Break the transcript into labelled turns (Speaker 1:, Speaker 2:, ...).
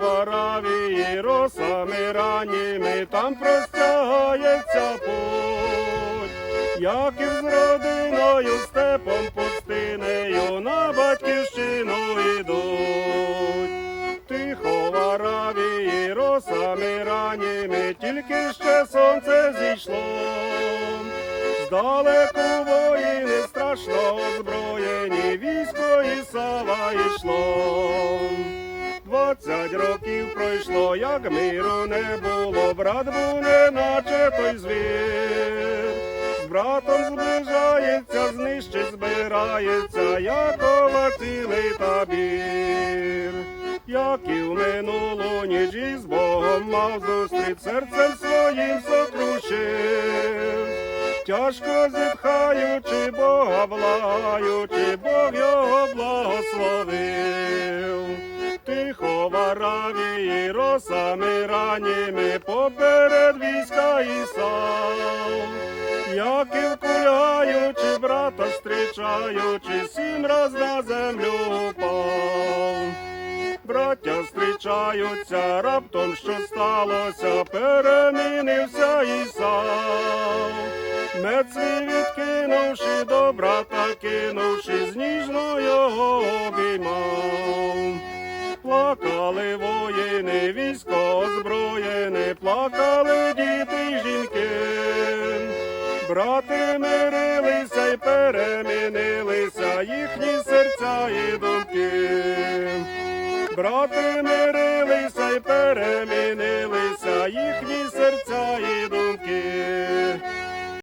Speaker 1: в Аравії росами раніми там простягається путь, як і з родиною, степом пустинею на батьківщину йдуть, тихо в Аравії росами раніми, тільки ще сонце зійшло, здалеку воїни страшно озброєні, військо і сава йшло. Двадцять років пройшло, як миру не було, брат був неначе той звір. З братом зближається, знищить, збирається, Якова цілий табір. Як і в минулу ніч із Богом мав зустріч, серцем своїм сокрушив. Тяжко зітхаючи, Бога благаючи, Бог його Тихо Аравії росами ранніми поперед війська Ісав. Як і вкуляючи, брата зустрічаючи, сім раз на землю упав. Браття зустрічаються, раптом що сталося, перемінився Ісав. Мець свій відкинувши, до брата кинувши, з ніжно Плакали воїни, військо озброєне, плакали діти й жінки. Брати мирилися й перемінилися їхні серця і думки. Брати мирилися й перемінилися їхні серця і.